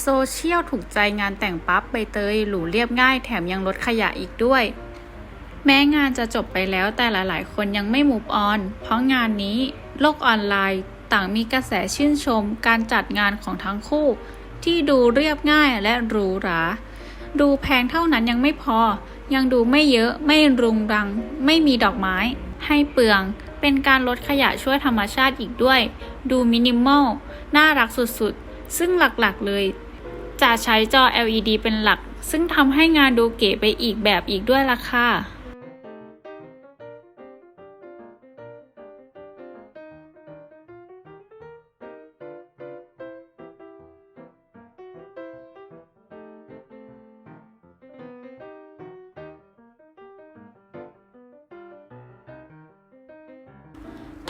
โซเชียลถูกใจงานแต่งปั๊บใบเตยหรูเรียบง่ายแถมยังลดขยะอีกด้วย แม้งานจะจบไปแล้วแต่หลายๆ คนยังไม่ move on เพราะงานนี้โลกออนไลน์ ต่างมีกระแสชื่นชม การจัดงานของทั้งคู่ ที่ดูเรียบง่ายและหรูหรา ดูแพงเท่านั้นยังไม่พอ ยังดูไม่เยอะไม่รุงรัง ไม่มีดอกไม้ ให้เปลือง เป็นการลดขยะช่วยธรรมชาติอีกด้วย ดูมินิมอลน่ารักสุดๆ ซึ่งหลักๆเลย จะใช้จอ LED เป็นหลัก ซึ่งทำให้งานดูเก๋ไปอีกแบบอีกด้วยล่ะค่ะ